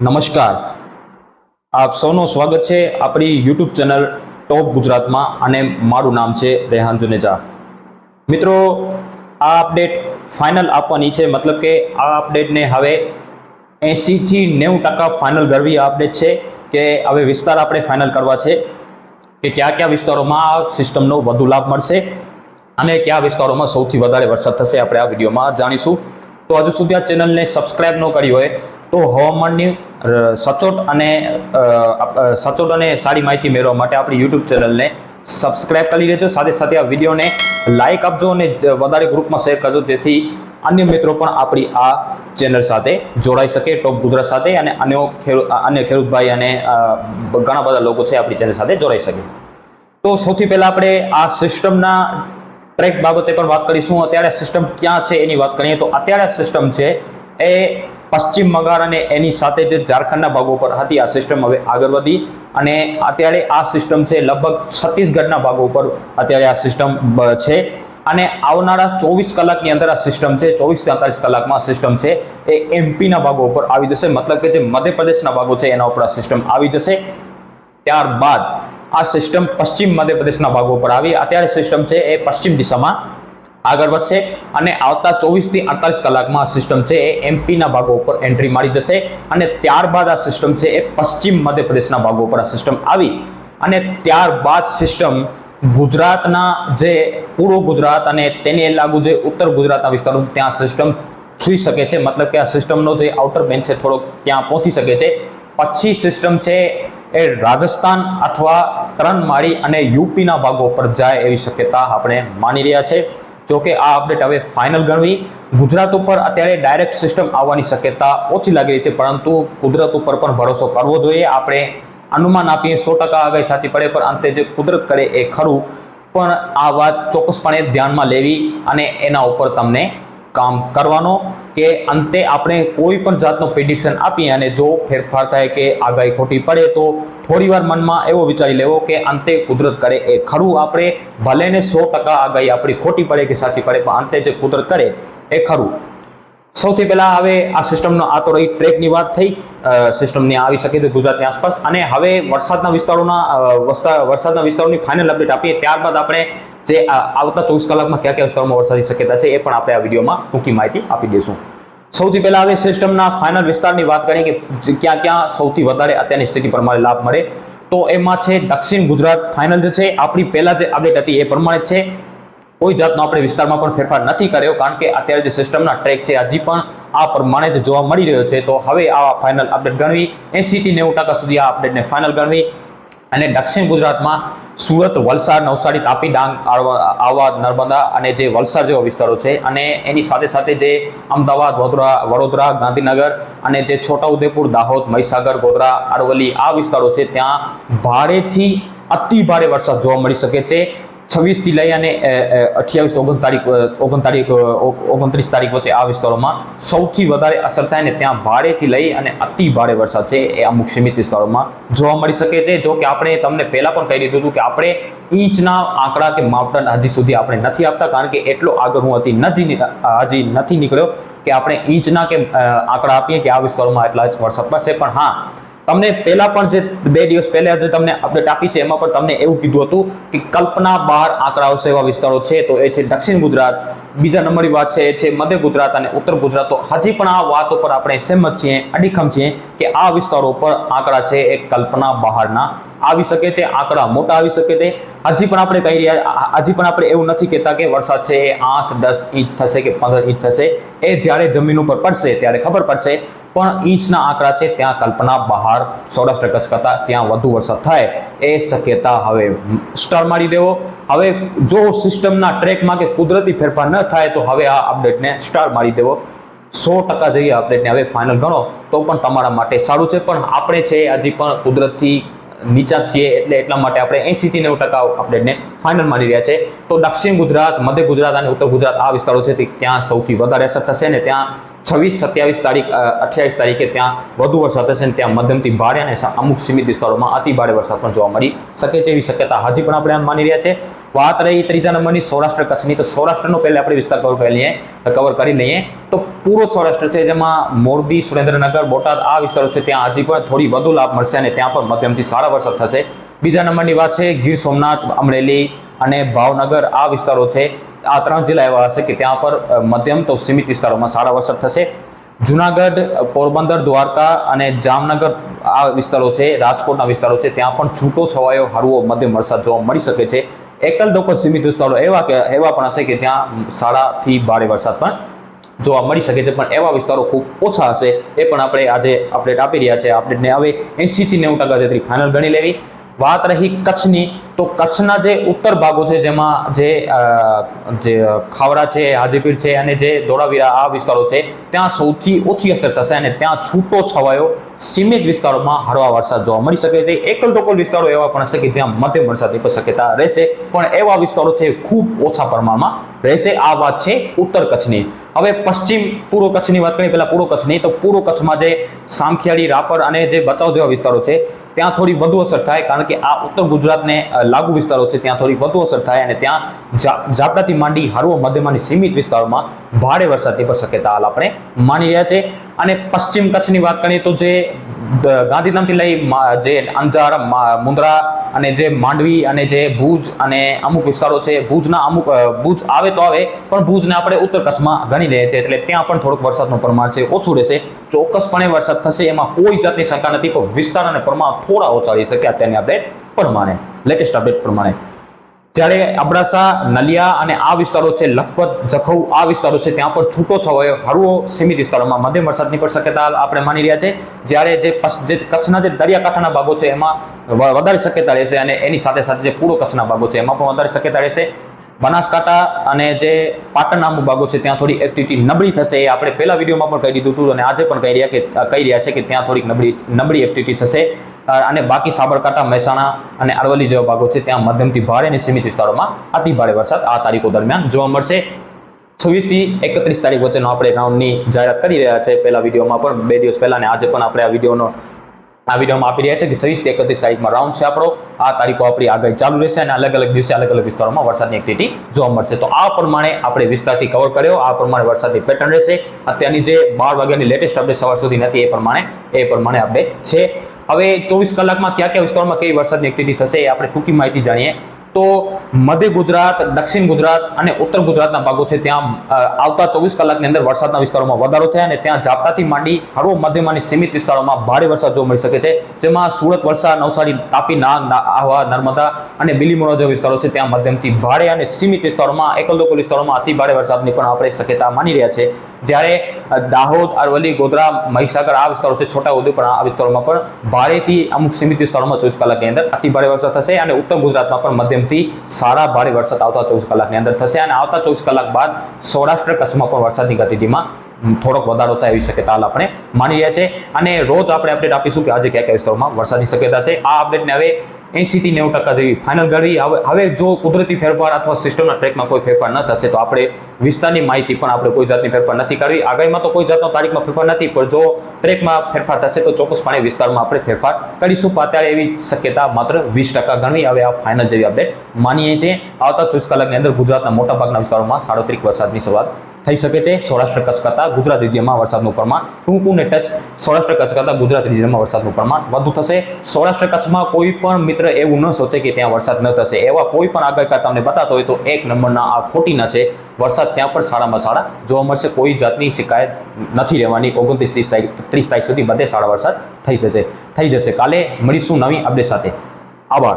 નમસ્કાર. આપ સૌનું સ્વાગત છે આપણી યુટ્યુબ ચેનલ ટોપ ગુજરાતમાં અને મારું નામ છે રેહાન જુનેજા. મિત્રો, આ અપડેટ ફાઇનલ આપવાની છે, મતલબ કે આ અપડેટને હવે એંશીથી નેવું ટકા ફાઇનલ કરવી આ અપડેટ છે કે હવે વિસ્તાર આપણે ફાઇનલ કરવા છે કે કયા કયા વિસ્તારોમાં આ સિસ્ટમનો વધુ લાભ મળશે અને કયા વિસ્તારોમાં સૌથી વધારે વરસાદ થશે આપણે આ વિડીયોમાં જાણીશું. તો હજુ સુધી આ ચેનલને સબસ્ક્રાઈબ ન કરી હોય તો હવામાનની સચોટ અને સચોટ અને સારી માહિતી મેળવવા માટે આપણી યુટ્યુબ ચેનલને સબસ્ક્રાઇબ કરી લેજો. સાથે સાથે આ વિડીયોને લાઇક આપજો અને વધારે ગ્રુપમાં શેર કરજો. જેથી અન્ય મિત્રો પણ આપણી આ ચેનલ સાથે જોડાઈ શકે, ટોપ ગુજરાત સાથે અને અન્ય ખેડૂત અન્ય ખેડૂતભાઈ અને ઘણા બધા લોકો છે આપણી ચેનલ સાથે જોડાઈ શકે. તો સૌથી પહેલાં આપણે આ સિસ્ટમના ટ્રેક બાબતે પણ વાત કરીશું. અત્યારે સિસ્ટમ ક્યાં છે એની વાત કરીએ તો અત્યારે સિસ્ટમ છે એ પશ્ચિમ બંગાળ અને એની સાથે જે ઝારખંડના ભાગો પર હતી આ સિસ્ટમ હવે આગળ વધી અને અત્યારે આ સિસ્ટમ છે લગભગ છત્તીસગઢના ભાગો ઉપર અત્યારે આ સિસ્ટમ છે. અને આવનારા ચોવીસ કલાકની અંદર આ સિસ્ટમ છે, ચોવીસ તેતાલીસ કલાકમાં સિસ્ટમ છે એ એમપીના ભાગો ઉપર આવી જશે. મતલબ કે જે મધ્યપ્રદેશના ભાગો છે એના ઉપર આ સિસ્ટમ આવી જશે. ત્યારબાદ આ સિસ્ટમ પશ્ચિમ મધ્યપ્રદેશના ભાગો પર આવી. અત્યારે સિસ્ટમ છે એ પશ્ચિમ દિશામાં આગળ વધશે અને આવતા ચોવીસથી અડતાલીસ કલાકમાં આ સિસ્ટમ છે એ એમપીના ભાગો ઉપર એન્ટ્રી મારી જશે અને ત્યારબાદ આ સિસ્ટમ છે એ પશ્ચિમ મધ્યપ્રદેશના ભાગો ઉપર આ સિસ્ટમ આવી અને ત્યારબાદ સિસ્ટમ ગુજરાતના જે પૂર્વ ગુજરાત અને તેને લાગુ જે ઉત્તર ગુજરાતના વિસ્તારો છે, ત્યાં સિસ્ટમ છૂઈ શકે છે. મતલબ કે આ સિસ્ટમનો જે આઉટર બેન્ચ છે, થોડોક ત્યાં પહોંચી શકે છે. પછી સિસ્ટમ છે એ રાજસ્થાન અથવા તરણમાળી અને યુપીના ભાગો પર જાય એવી શક્યતા આપણે માની રહ્યા છે. જો કે આ અપડેટ હવે ફાઇનલ ગણવી. ગુજરાત ઉપર અત્યારે ડાયરેક્ટ સિસ્ટમ આવવાની શક્યતા ઓછી લાગી રહી છે, પરંતુ કુદરત ઉપર પણ ભરોસો કરવો જોઈએ. આપણે અનુમાન આપીએ સો ટકા આગાહી સાચી પડે, પણ અંતે જે કુદરત કરે એ ખરું. પણ આ વાત ચોક્કસપણે ધ્યાનમાં લેવી અને એના ઉપર તમને કામ કરવાનો કે અંતે આપણે કોઈ પણ જાતનું પ્રિડિક્શન આપીએ અને જો ફેરફાર થાય કે આગાહી ખોટી પડે તો થોડીવાર મનમાં એવો વિચારી લેવો કે અંતે કુદરત કરે એ ખરું. આપણે ભલે ને સો ટકા આગાહી આપણી ખોટી પડે કે સાચી પડે, પણ અંતે જે કુદરત કરે એ ખરું. સૌથી પહેલાં હવે આ સિસ્ટમનો આ તો રહી ટ્રેકની વાત થઈ. સિસ્ટમની આવી શકે છે ગુજરાતની આસપાસ. અને હવે વરસાદના વિસ્તારોના વરસાદના વિસ્તારોની ફાઇનલ અપડેટ આપીએ. ત્યારબાદ આપણે જે આવતા ચોવીસ કલાકમાં કયા કયા વિસ્તારોમાં વરસાદની શક્યતા છે એ પણ આપણે આ વિડીયોમાં ટૂંકી માહિતી આપી દઈશું. સૌથી પહેલા હવે સિસ્ટમના ફાઇનલ વિસ્તારની વાત કરીએ કે ક્યાં ક્યાં સૌથી વધારે અત્યારની સ્થિતિ પ્રમાણે લાભ મળે. તો એમાં છે દક્ષિણ ગુજરાત ફાઇનલ જે છે, આપણી પહેલા જે અપડેટ હતી એ પ્રમાણે છે. કોઈ જાતનો આપણે વિસ્તારમાં પણ ફેરફાર નથી કર્યો કારણ કે અત્યારે જે સિસ્ટમના ટ્રેક છે, હજી પણ આ પ્રમાણે જ જોવા મળી રહ્યો છે. તો હવે આ ફાઇનલ અપડેટ ગણવી. એંશીથી નેવું ટકા સુધી આ અપડેટને ફાઇનલ ગણવી. અને દક્ષિણ ગુજરાતમાં સુરત, વલસાડ, નવસારી, તાપી, ડાંગ આવવા નર્મદા અને જે વલસાડ જેવા વિસ્તારો છે અને એની સાથે સાથે જે અમદાવાદ, વડોદરા વડોદરા, ગાંધીનગર અને જે છોટાઉદેપુર, દાહોદ, મહીસાગર, ગોધરા, અરવલ્લી આ વિસ્તારો છે, ત્યાં ભારેથી અતિ ભારે વરસાદ જોવા મળી શકે છે. છવ્વીસથી લઈ અને અઠ્યાવીસ, ઓગણ તારીખ ઓગણ તારીખ ઓગણત્રીસ તારીખ વચ્ચે આ વિસ્તારોમાં સૌથી વધારે અસર થાય ને ત્યાં ભારેથી લઈ અને અતિ ભારે વરસાદ છે એ અમુક સીમિત વિસ્તારોમાં જોવા મળી શકે છે. જો કે આપણે તમને પહેલાં પણ કહી દીધું હતું કે આપણે ઇંચના આંકડા કે માપદંડ હજી સુધી આપણે નથી આપતા, કારણ કે એટલો આગળ હું હતી નથી હજી નથી નીકળ્યો કે આપણે ઇંચના કે આંકડા આપીએ કે આ વિસ્તારોમાં એટલા જ વરસાદ પડશે. પણ હા તમને પહેલા પણ જે બે દિવસ પહેલા જે તમને અપડેટ આપી છે, એમાં પણ તમને એવું કીધું હતું કે કલ્પના બહાર આંકડા આવશે એવા વિસ્તારો છે. તો એ છે દક્ષિણ ગુજરાત, બીજા નંબરની વાત છે, એ છે મધ્ય ગુજરાત અને ઉત્તર ગુજરાત. તો હજી પણ આ વાત ઉપર આપણે સહેમત છીએ, અડીખમ છીએ કે આ વિસ્તારો પર આંકડા છે એ કલ્પના બહારના આવી શકે છે, આંકડા મોટા આવી શકે છે. હજી પણ આપણે કહી રહ્યા, હજી પણ આપણે એવું નથી કહેતા કે વરસાદ છે એ આઠ દસ ઇંચ થશે કે પંદર ઇંચ થશે. એ જ્યારે જમીન ઉપર પડશે ત્યારે ખબર પડશે. પણ ઇંચના આંકડા છે, ત્યાં કલ્પના બહાર સૌરાષ્ટ્ર કચ્છ કરતા, ત્યાં વધુ વરસાદ થાય એ શક્યતા હવે સ્ટાર મારી દેવો. હવે જો સિસ્ટમના ટ્રેકમાં કે કુદરતી ફેરફાર ન થાય, તો હવે આ અપડેટને સ્ટાર મારી દેવો. સો ટકા જઈએ અપડેટને હવે ફાઇનલ ગણો, તો પણ તમારા માટે સારું છે. પણ આપણે છે, હજી પણ કુદરતથી નીચા છીએ, એટલે એટલા માટે આપણે એંશીથી નેવું ટકા અપડેટને ફાઇનલ માની રહ્યા છે. તો દક્ષિણ ગુજરાત, મધ્ય ગુજરાત અને ઉત્તર ગુજરાત આ વિસ્તારો છે, ત્યાં સૌથી વધારે અસર થશે ને ત્યાં છવ્વીસ, સત્યાવીસ તારીખ અઠ્યાવીસ તારીખે ત્યાં વધુ વરસાદ થશે અને ત્યાં મધ્યમથી ભારે અને અમુક સીમિત વિસ્તારોમાં અતિ ભારે વરસાદ પણ જોવા મળી શકે છે એવી શક્યતા હજી પણ આપણે આમ માની રહ્યા છે. વાત રહી ત્રીજા નંબરની, સૌરાષ્ટ્ર કચ્છની. તો સૌરાષ્ટ્રનો પહેલાં આપણે વિસ્તાર કવર કરી લઈએ કવર કરી લઈએ. તો પૂરો સૌરાષ્ટ્ર છે જેમાં મોરબી, સુરેન્દ્રનગર, બોટાદ આ વિસ્તારો છે ત્યાં હજી પણ થોડી વધુ લાભ મળશે અને ત્યાં પણ મધ્યમથી સારા વરસાદ થશે. બીજા નંબરની વાત છે, ગીર સોમનાથ, અમરેલી અને ભાવનગર આ વિસ્તારો છે. આ ત્રણ જિલ્લા એવા હશે કે ત્યાં પર મધ્યમ તો સીમિત વિસ્તારોમાં સારા વરસાદ થશે. જુનાગઢ, પોરબંદર, દ્વારકા અને જામનગર આ વિસ્તારો છે, રાજકોટના વિસ્તારો છે, ત્યાં પણ છૂટો છવાયો હળવો મધ્યમ વરસાદ જોવા મળી શકે છે. એકલ દોકલ સીમિત વિસ્તારો એવા કે, એવા પણ હશે કે જ્યાં સારાથી ભારે વરસાદ પણ જોવા મળી શકે છે. પણ એવા વિસ્તારો ખૂબ ઓછા હશે, એ પણ આપણે આજે અપડેટ આપી રહ્યા છે. અપડેટને હવે એંશીથી નેવું ટકા જેટલી ફાઇનલ ગણી લેવી. વાત રહી કચ્છની, તો કચ્છના જે ઉત્તર ભાગો છે, જેમાં જે જે ખાવડા છે, હાજીપીર છે, અને જે ધોળાવીરા આ વિસ્તારો છે, ત્યાં સૌથી ઓછી અસર થશે અને ત્યાં છૂટો છવાયો સીમિત વિસ્તારોમાં હળવા વરસાદ જોવા મળી શકે છે. એકલ દોકલ વિસ્તારો એવા પણ હશે કે જ્યાં મધ્યમ વરસાદની શક્યતા રહેશે. પણ એવા વિસ્તારો છે, ખૂબ ઓછા પ્રમાણમાં રહેશે. આ વાત છે ઉત્તર કચ્છની. હવે પશ્ચિમ પૂર્વ કચ્છની વાત કરીએ, પહેલાં પૂર્વ કચ્છની. તો પૂર્વ કચ્છમાં જે સામખિયાળી, રાપર અને જે બચાવ જેવા વિસ્તારો છે, ત્યાં થોડી વધુ અસર થાય કારણ કે આ ઉત્તર ગુજરાતને લાગુ વિસ્તારો છે, ત્યાં થોડી વધુ અસર થાય અને ત્યાં ઝાપટાથી માંડી હળવો મધ્યમાની સીમિત વિસ્તારોમાં ભારે વરસાદની પણ શક્યતા હાલ આપણે માની રહ્યા છે. અને પશ્ચિમ કચ્છની વાત કરીએ તો જે ગાંધીધામથી લઈ જે અંજાર મુંદ્રા અને જે માંડવી અને જે ભુજ અને અમુક વિસ્તારો છે, ભુજના અમુક ભુજ આવે તો આવે, પણ ભુજને આપણે ઉત્તર કચ્છમાં ગણી લઈએ છીએ, એટલે ત્યાં પણ થોડુંક વરસાદનું પ્રમાણ છે, ઓછું રહેશે. ચોક્કસપણે વરસાદ થશે, એમાં કોઈ જાતની શંકા નથી, પણ વિસ્તાર અને પ્રમાણ થોડા ઓછા રહી શકે અત્યારની અપડેટ પ્રમાણે લેટેસ્ટ અપડેટ પ્રમાણે. જ્યારે અબડાસા, નલિયા અને આ વિસ્તારો છે લખપત, જખૌ, આ વિસ્તારો છે ત્યાં પર છૂટો છવાયો. હળવો, સીમિત વિસ્તારોમાં મધ્યમ વરસાદની પણ શક્યતા આપણે માની રહ્યા છે. જ્યારે જે કચ્છના જે દરિયાકાંઠાના ભાગો છે એમાં વધારે શક્યતા રહેશે અને એની સાથે સાથે જે પૂર્વ કચ્છના ભાગો છે એમાં પણ વધારે શક્યતા રહેશે. બનાસકાંઠા અને જે પાટણના અમુક ભાગો છે ત્યાં થોડી એક્ટિવિટી નબળી થશે એ આપણે પહેલા વિડીયોમાં પણ કહી દીધું હતું અને આજે પણ કહી રહ્યા કે, કહી રહ્યા છે કે ત્યાં થોડીક નબળી નબળી એક્ટિવિટી થશે. અને બાકી સાબરકાંઠા, મહેસાણા અને અરવલ્લી જેવા ભાગો છે, ત્યાં મધ્યમથી ભારે અને સીમિત વિસ્તારોમાં અતિ ભારે વરસાદ આ તારીખો દરમિયાન જોવા મળશે. છવ્વીસથી એકત્રીસ તારીખ વચ્ચેનો આપણે રાઉન્ડની જાહેરાત કરી રહ્યા છે. પહેલા વિડીયોમાં પણ બે દિવસ પહેલાં અને આજે પણ આપણે આ વિડીયોનો, આ વિડીયોમાં આપી રહ્યા છે કે છવ્વીસથી એકત્રીસ તારીખમાં રાઉન્ડ છે આપણો. આ તારીખો આપણી આગાહી ચાલુ રહેશે અને અલગ અલગ દિવસે અલગ અલગ વિસ્તારોમાં વરસાદની એક્ટિવિટી જોવા મળશે. તો આ પ્રમાણે આપણે વિસ્તારથી કવર કર્યો. આ પ્રમાણે વરસાદની પેટર્ન રહેશે. અત્યારની જે બાર વાગ્યાની લેટેસ્ટ અપડેટ સવાર સુધી નથી, એ પ્રમાણે એ પ્રમાણે અપડેટ છે. હવે ચોવીસ કલાકમાં કયા કયા વિસ્તારોમાં કઈ વરસાદની એક્ટિવિટી થશે આપણે ટૂંકી માહિતી જાણીએ. તો મધ્ય ગુજરાત, દક્ષિણ ગુજરાત અને ઉત્તર ગુજરાતના ભાગો છે. ત્યાં આવતા ચોવીસ કલાકની અંદર વરસાદના વિસ્તારોમાં વધારો થયા અને ત્યાં ઝાપટાથી માંડી હળવો મધ્યમાની સીમિત વિસ્તારોમાં ભારે વરસાદ જોવા મળી શકે છે. જેમાં સુરત, વલસાડ, નવસારી, તાપી નાગ આહવા, નર્મદા અને બિલીમોરા જેવા વિસ્તારો છે. ત્યાં મધ્યમથી ભારે અને સીમિત વિસ્તારોમાં એકલદોકલ વિસ્તારોમાં અતિ ભારે વરસાદની પણ આપણે શક્યતા માની રહ્યા છે. જ્યારે દાહોદ, અરવલ્લી, ગોધરા, મહીસાગર આ વિસ્તારો છે, છોટા ઉદેપુર આ વિસ્તારોમાં પણ ભારેથી અમુક સીમિત વિસ્તારોમાં ચોવીસ કલાકની અંદર અતિ ભારે વરસાદ થશે અને ઉત્તર ગુજરાતમાં પણ મધ્યમથી સારા ભારે વરસાદ આવતા ચોવીસ કલાકની અંદર થશે. અને આવતા ચોવીસ કલાક બાદ સૌરાષ્ટ્ર કચ્છમાં પણ વરસાદની ઉમ, થોડોક વધારો થાય એવી શક્યતા હાલ આપણે માની રહ્યા છે. અને રોજ આપણે અપડેટ આપીશું કે આજે કયા કયા વિસ્તારોમાં વરસાદની શક્યતા છે. આ અપડેટને હવે એંશી થી નેવું ટકા જેવી ફાઇનલ ગણવી હવે હવે જો કુદરતી ફેરફાર અથવા સિસ્ટમના ટ્રેકમાં કોઈ ફેરફાર ન થશે તો આપણે વિસ્તારની માહિતી પણ આપણે કોઈ જાતની ફેરફાર નથી કરવી. આગાહીમાં તો કોઈ જાતનો તારીખમાં ફેરફાર નથી, પણ જો ટ્રેકમાં ફેરફાર થશે તો ચોક્કસપણે વિસ્તારમાં આપણે ફેરફાર કરીશું. પણ અત્યારે એવી શક્યતા માત્ર વીસ ટકા ગણવી. હવે આ ફાઇનલ જેવી અપડેટ માનીએ છીએ. આવતા ચોવીસ કલાકની અંદર ગુજરાતના મોટાભાગના વિસ્તારોમાં સાડત્રીસ વરસાદની શરૂઆત થઈ શકે છે. સૌરાષ્ટ્ર કચ્છ કરતાં ગુજરાત રિજિયનમાં વરસાદનું પ્રમાણ ટૂંકું ને ટચ સૌરાષ્ટ્ર કચ્છ કરતાં ગુજરાત રિજિયનમાં વરસાદનું પ્રમાણ વધુ થશે. સૌરાષ્ટ્ર કચ્છમાં કોઈ પણ મિત્ર એવું ન સોચે કે ત્યાં વરસાદ ન થશે. એવા કોઈ પણ આગાહીકાર તમને બતાતો હોય તો એક નંબરના આ ખોટીના છે. વરસાદ ત્યાં પણ સારામાં સારા જોવા મળશે. કોઈ જાતની શિકાયત નથી રહેવાની. ઓગણત્રીસ ત્રીસ તારીખ ત્રીસ તારીખ સુધી બધે સારા વરસાદ થઈ જશે. થઈ જશે. કાલે મળીશું નવી અપડેટ સાથે. આભાર.